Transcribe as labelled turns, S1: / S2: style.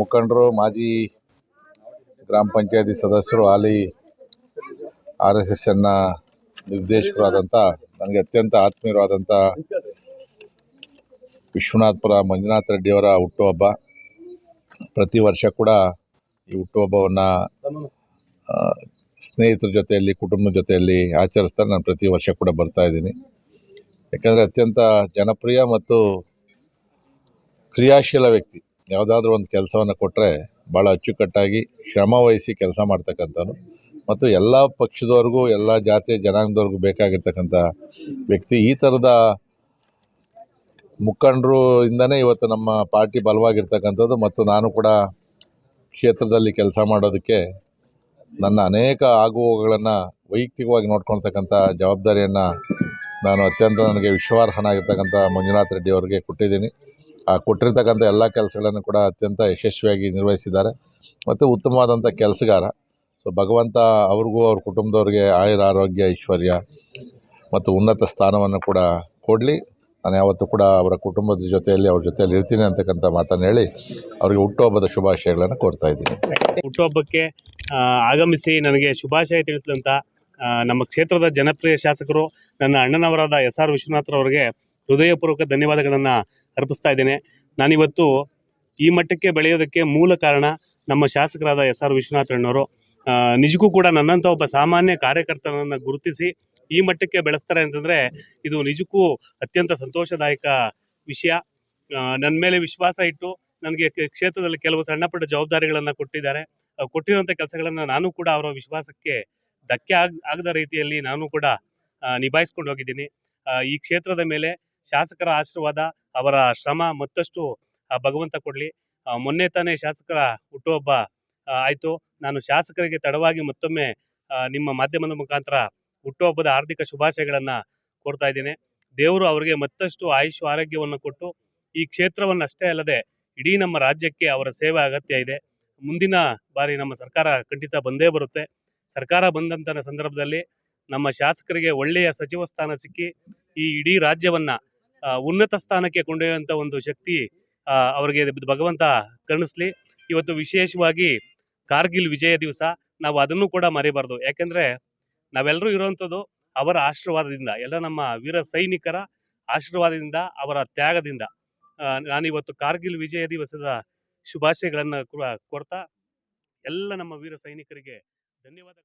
S1: ಮುಖಂಡರು, ಮಾಜಿ ಗ್ರಾಮ ಪಂಚಾಯತಿ ಸದಸ್ಯರು, ಹಾಲಿ ಆರ್ ಎಸ್ ಎಸ್ ಎನ್ನ ನಿರ್ದೇಶಕರಾದಂಥ ನನಗೆ ಅತ್ಯಂತ ಆತ್ಮೀಯರಾದಂಥ ವಿಶ್ವನಾಥ್ಪುರ ಮಂಜುನಾಥ ರೆಡ್ಡಿಯವರ ಹುಟ್ಟುಹಬ್ಬ. ಪ್ರತಿ ವರ್ಷ ಕೂಡ ಈ ಹುಟ್ಟುಹಬ್ಬವನ್ನು ಸ್ನೇಹಿತರ ಜೊತೆಯಲ್ಲಿ, ಕುಟುಂಬದ ಜೊತೆಯಲ್ಲಿ ಆಚರಿಸ್ತಾರೆ. ನಾನು ಪ್ರತಿ ವರ್ಷ ಕೂಡ ಬರ್ತಾ ಇದ್ದೀನಿ. ಯಾಕಂದರೆ ಅತ್ಯಂತ ಜನಪ್ರಿಯ ಮತ್ತು ಕ್ರಿಯಾಶೀಲ ವ್ಯಕ್ತಿ. ಯಾವುದಾದ್ರೂ ಒಂದು ಕೆಲಸವನ್ನು ಕೊಟ್ಟರೆ ಭಾಳ ಅಚ್ಚುಕಟ್ಟಾಗಿ ಶ್ರಮ ವಹಿಸಿ ಕೆಲಸ ಮಾಡ್ತಕ್ಕಂಥವ್ರು ಮತ್ತು ಎಲ್ಲ ಪಕ್ಷದವ್ರಿಗೂ, ಎಲ್ಲ ಜಾತಿಯ ಜನಾಂಗದವ್ರಿಗೂ ಬೇಕಾಗಿರ್ತಕ್ಕಂಥ ವ್ಯಕ್ತಿ. ಈ ಥರದ ಮುಖಂಡರು ಇಂದನೇ ಇವತ್ತು ನಮ್ಮ ಪಾರ್ಟಿ ಬಲವಾಗಿರ್ತಕ್ಕಂಥದ್ದು ಮತ್ತು ನಾನು ಕೂಡ ಕ್ಷೇತ್ರದಲ್ಲಿ ಕೆಲಸ ಮಾಡೋದಕ್ಕೆ ನನ್ನ ಅನೇಕ ಆಗುಹೋಗುಗಳನ್ನು ವೈಯಕ್ತಿಕವಾಗಿ ನೋಡ್ಕೊಳ್ತಕ್ಕಂಥ ಜವಾಬ್ದಾರಿಯನ್ನು ನಾನು ಅತ್ಯಂತ ನನಗೆ ವಿಶ್ವಾರ್ಹನಾಗಿರ್ತಕ್ಕಂಥ ಮಂಜುನಾಥ್ ರೆಡ್ಡಿ ಅವರಿಗೆ ಕೊಟ್ಟಿದ್ದೀನಿ. ಕೊಟ್ಟಿರ್ತಕ್ಕಂಥ ಎಲ್ಲ ಕೆಲಸಗಳನ್ನು ಕೂಡ ಅತ್ಯಂತ ಯಶಸ್ವಿಯಾಗಿ ನಿರ್ವಹಿಸಿದ್ದಾರೆ. ಮತ್ತು ಉತ್ತಮವಾದಂಥ ಕೆಲಸಗಾರ. ಸೊ ಭಗವಂತ ಅವ್ರಿಗೂ ಅವ್ರ ಕುಟುಂಬದವ್ರಿಗೆ ಆಯುರ ಆರೋಗ್ಯ, ಐಶ್ವರ್ಯ ಮತ್ತು ಉನ್ನತ ಸ್ಥಾನವನ್ನು ಕೂಡ ಕೊಡಲಿ. ನಾನು ಯಾವತ್ತೂ ಕೂಡ ಅವರ ಕುಟುಂಬದ ಜೊತೆಯಲ್ಲಿ, ಅವ್ರ ಜೊತೆಯಲ್ಲಿ ಇರ್ತೀನಿ ಅಂತಕ್ಕಂಥ ಮಾತನ್ನು ಹೇಳಿ ಅವರಿಗೆ ಹುಟ್ಟುಹಬ್ಬದ ಶುಭಾಶಯಗಳನ್ನು ಕೋರ್ತಾ ಇದ್ದೀನಿ.
S2: ಹುಟ್ಟುಹಬ್ಬಕ್ಕೆ ಆಗಮಿಸಿ ನನಗೆ ಶುಭಾಶಯ ತಿಳಿಸಿದಂಥ ನಮ್ಮ ಕ್ಷೇತ್ರದ ಜನಪ್ರಿಯ ಶಾಸಕರು, ನನ್ನ ಅಣ್ಣನವರಾದ ಎಸ್ ಆರ್ ವಿಶ್ವನಾಥ್ರವರಿಗೆ ಹೃದಯಪೂರ್ವಕ ಧನ್ಯವಾದಗಳನ್ನು ಅರ್ಪಿಸ್ತಾ ಇದ್ದೇನೆ. ನಾನಿವತ್ತು ಈ ಮಟ್ಟಕ್ಕೆ ಬೆಳೆಯೋದಕ್ಕೆ ಮೂಲ ಕಾರಣ ನಮ್ಮ ಶಾಸಕರಾದ ಎಸ್ ಆರ್ ವಿಶ್ವನಾಥ್ ಅಣ್ಣವರು ನಿಜಕ್ಕೂ ಕೂಡ ನನ್ನಂಥ ಒಬ್ಬ ಸಾಮಾನ್ಯ ಕಾರ್ಯಕರ್ತನನ್ನು ಗುರುತಿಸಿ ಈ ಮಟ್ಟಕ್ಕೆ ಬೆಳೆಸ್ತಾರೆ ಅಂತಂದರೆ ಇದು ನಿಜಕ್ಕೂ ಅತ್ಯಂತ ಸಂತೋಷದಾಯಕ ವಿಷಯ. ನನ್ನ ಮೇಲೆ ವಿಶ್ವಾಸ ಇಟ್ಟು ನನಗೆ ಕ್ಷೇತ್ರದಲ್ಲಿ ಕೆಲವು ಸಣ್ಣ ಪುಟ್ಟ ಜವಾಬ್ದಾರಿಗಳನ್ನು ಕೊಟ್ಟಿದ್ದಾರೆ. ಕೊಟ್ಟಿರುವಂಥ ಕೆಲಸಗಳನ್ನು ನಾನು ಕೂಡ ಅವರ ವಿಶ್ವಾಸಕ್ಕೆ ಧಕ್ಕೆ ಆಗ, ಆಗದ ರೀತಿಯಲ್ಲಿ ನಾನು ಕೂಡ ನಿಭಾಯಿಸ್ಕೊಂಡು ಹೋಗಿದ್ದೀನಿ. ಈ ಕ್ಷೇತ್ರದ ಮೇಲೆ ಶಾಸಕರ ಆಶೀರ್ವಾದ, ಅವರ ಶ್ರಮ ಮತ್ತಷ್ಟು ಭಗವಂತ ಕೊಡಲಿ. ಮೊನ್ನೆ ತಾನೇ ಶಾಸಕರ ಹುಟ್ಟುಹಬ್ಬ ಆಯಿತು. ನಾನು ಶಾಸಕರಿಗೆ ತಡವಾಗಿ ಮತ್ತೊಮ್ಮೆ ನಿಮ್ಮ ಮಾಧ್ಯಮದ ಮುಖಾಂತರ ಹುಟ್ಟುಹಬ್ಬದ ಆರ್ಥಿಕ ಶುಭಾಶಯಗಳನ್ನು ಕೋರ್ತಾ ಇದ್ದೇನೆ. ದೇವರು ಅವರಿಗೆ ಮತ್ತಷ್ಟು ಆಯುಷ್ ಆರೋಗ್ಯವನ್ನು ಕೊಟ್ಟು, ಈ ಕ್ಷೇತ್ರವನ್ನು ಅಷ್ಟೇ ಅಲ್ಲದೆ, ಇಡೀ ನಮ್ಮ ರಾಜ್ಯಕ್ಕೆ ಅವರ ಸೇವೆ ಅಗತ್ಯ ಇದೆ. ಮುಂದಿನ ಬಾರಿ ನಮ್ಮ ಸರ್ಕಾರ ಖಂಡಿತ ಬಂದೇ ಬರುತ್ತೆ. ಸರ್ಕಾರ ಬಂದಂತಹ ಸಂದರ್ಭದಲ್ಲಿ ನಮ್ಮ ಶಾಸಕರಿಗೆ ಒಳ್ಳೆಯ ಸಚಿವ ಸ್ಥಾನ ಸಿಕ್ಕಿ, ಈ ಇಡೀ ರಾಜ್ಯವನ್ನ ಉನ್ನತ ಸ್ಥಾನಕ್ಕೆ ಕೊಂಡೊಯ್ಯುವಂಥ ಒಂದು ಶಕ್ತಿ ಅವರಿಗೆ ಭಗವಂತ ಕರುಣಿಸ್ಲಿ. ಇವತ್ತು ವಿಶೇಷವಾಗಿ ಕಾರ್ಗಿಲ್ ವಿಜಯ ದಿವಸ, ನಾವು ಅದನ್ನು ಕೂಡ ಮರಿಬಾರ್ದು. ಯಾಕೆಂದರೆ ನಾವೆಲ್ಲರೂ ಇರುವಂಥದ್ದು ಅವರ ಆಶೀರ್ವಾದದಿಂದ, ಎಲ್ಲ ನಮ್ಮ ವೀರ ಸೈನಿಕರ ಆಶೀರ್ವಾದದಿಂದ, ಅವರ ತ್ಯಾಗದಿಂದ. ನಾನಿವತ್ತು ಕಾರ್ಗಿಲ್ ವಿಜಯ ದಿವಸದ ಶುಭಾಶಯಗಳನ್ನು ಕೂಡ ಕೊಡ್ತಾ, ಎಲ್ಲ ನಮ್ಮ ವೀರ ಸೈನಿಕರಿಗೆ ಧನ್ಯವಾದ.